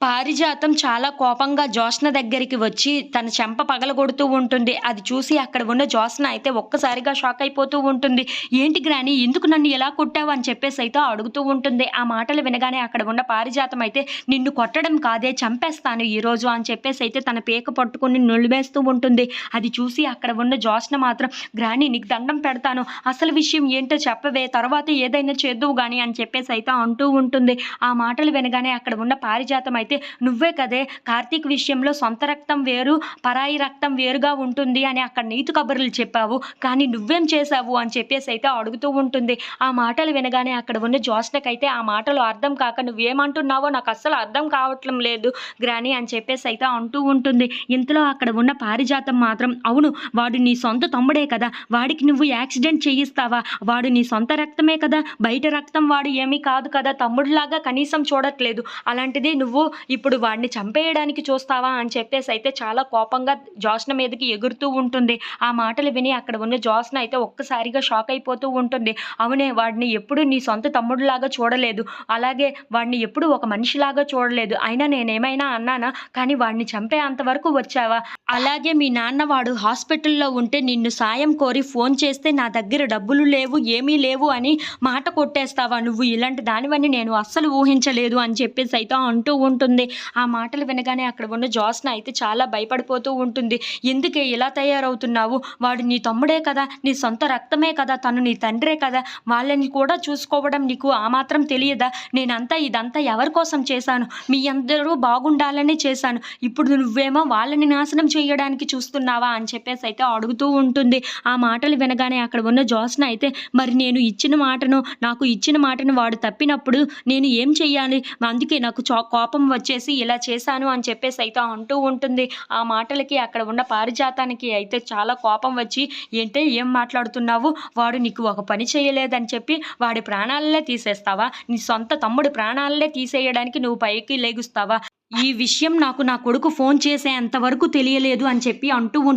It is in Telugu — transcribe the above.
పారిజాతం చాలా కోపంగా జ్యోత్స్న దగ్గరికి వచ్చి తన చెంప పగలగొడుతూ ఉంటుంది. అది చూసి అక్కడ ఉన్న జ్యోత్స్న అయితే ఒక్కసారిగా షాక్ అయిపోతూ ఉంటుంది. ఏంటి గ్రాని ఎందుకు నన్ను ఎలా కొట్టావు అని చెప్పేసి అయితే అడుగుతూ ఉంటుంది. ఆ మాటలు వినగానే అక్కడ ఉన్న పారిజాతం అయితే నిన్ను కొట్టడం కాదే చంపేస్తాను ఈరోజు అని చెప్పేసి అయితే తన పేక పట్టుకుని నులివేస్తూ ఉంటుంది. అది చూసి అక్కడ ఉన్న జ్యోత్స్న మాత్రం గ్రాని నీకు దండం పెడతాను. అసలు విషయం ఏంటో చెప్పవే తర్వాత ఏదైనా చేద్దువు కానీ అని చెప్పేసి అయితే అంటూ ఉంటుంది. ఆ మాటలు వినగానే అక్కడ ఉన్న పారిజాతం అయితే అయితే నువ్వే కదే కార్తీక్ విషయంలో సొంత రక్తం వేరు పరాయి రక్తం వేరుగా ఉంటుంది అని అక్కడ నీతి కబుర్లు చెప్పావు. కానీ నువ్వేం చేశావు అని చెప్పేసి అయితే అడుగుతూ ఉంటుంది. ఆ మాటలు వినగానే అక్కడ ఉన్న జ్యోత్స్నకైతే ఆ మాటలు అర్థం కాక నువ్వేమంటున్నావో నాకు అస్సలు అర్థం కావట్లం లేదు గ్రాని అని చెప్పేసి అయితే అంటూ ఉంటుంది. ఇంతలో అక్కడ ఉన్న పారిజాతం మాత్రం అవును వాడు నీ సొంత తమ్ముడే కదా వాడికి నువ్వు యాక్సిడెంట్ చేయిస్తావా? వాడు నీ సొంత రక్తమే కదా బయట రక్తం వాడు ఏమీ కాదు కదా తమ్ముడిలాగా కనీసం చూడట్లేదు. అలాంటిది నువ్వు ఇప్పుడు వాడిని చంపేయడానికి చూస్తావా అని చెప్పేసి అయితే చాలా కోపంగా జోస్న మీదకి ఎగురుతూ ఉంటుంది. ఆ మాటలు విని అక్కడ ఉన్న జోస్న అయితే ఒక్కసారిగా షాక్ అయిపోతూ ఉంటుంది. అవునే వాడిని ఎప్పుడు నీ సొంత తమ్ముడులాగా చూడలేదు. అలాగే వాడిని ఎప్పుడు ఒక మనిషిలాగా చూడలేదు. అయినా నేనేమైనా అన్నానా? కానీ వాడిని చంపే అంతవరకు వచ్చావా? అలాగే మీ నాన్న వాడు హాస్పిటల్లో ఉంటే నిన్ను సాయం కోరి ఫోన్ చేస్తే నా దగ్గర డబ్బులు లేవు ఏమీ లేవు అని మాట కొట్టేస్తావా నువ్వు? ఇలాంటి దానివన్నీ నేను అస్సలు ఊహించలేదు అని చెప్పేసి అయితే అంటూ ఉంటుంది. ఆ మాటలు వినగానే అక్కడ ఉన్న జోస్న అయితే చాలా భయపడిపోతూ ఉంటుంది. ఎందుకే ఇలా తయారవుతున్నావు? వాడు నీ తమ్ముడే కదా నీ సొంత రక్తమే కదా తను నీ తండ్రే కదా. వాళ్ళని కూడా చూసుకోవడం నీకు ఆ మాత్రం తెలియదా? నేనంతా ఇదంతా ఎవరి కోసం చేశాను? మీ అందరూ బాగుండాలని చేశాను. ఇప్పుడు నువ్వేమో వాళ్ళని నాశనం చేయడానికి చూస్తున్నావా? అని చెప్పేసి అయితే అడుగుతూ ఉంటుంది. ఆ మాటలు వినగానే అక్కడ ఉన్న జోస్న అయితే మరి నేను ఇచ్చిన మాటను నాకు ఇచ్చిన మాటను వాడు తప్పినప్పుడు నేను ఏం చెయ్యాలి? అందుకే నాకు కోపం కోపం వచ్చేసి ఇలా చేశాను అని చెప్పేసి అయితే అంటూ ఉంటుంది. ఆ మాటలకి అక్కడ ఉన్న పారిజాతానికి అయితే చాలా కోపం వచ్చి ఏంటే ఏం మాట్లాడుతున్నావు? వాడు నీకు ఒక పని చేయలేదని చెప్పి వాడి ప్రాణాలనే తీసేస్తావా? నీ సొంత తమ్ముడి ప్రాణాలనే తీసేయడానికి నువ్వు పైకి లేగుస్తావా? ఈ విషయం నాకు నా కొడుకు ఫోన్ చేసేంత వరకు తెలియలేదు అని చెప్పి అంటూ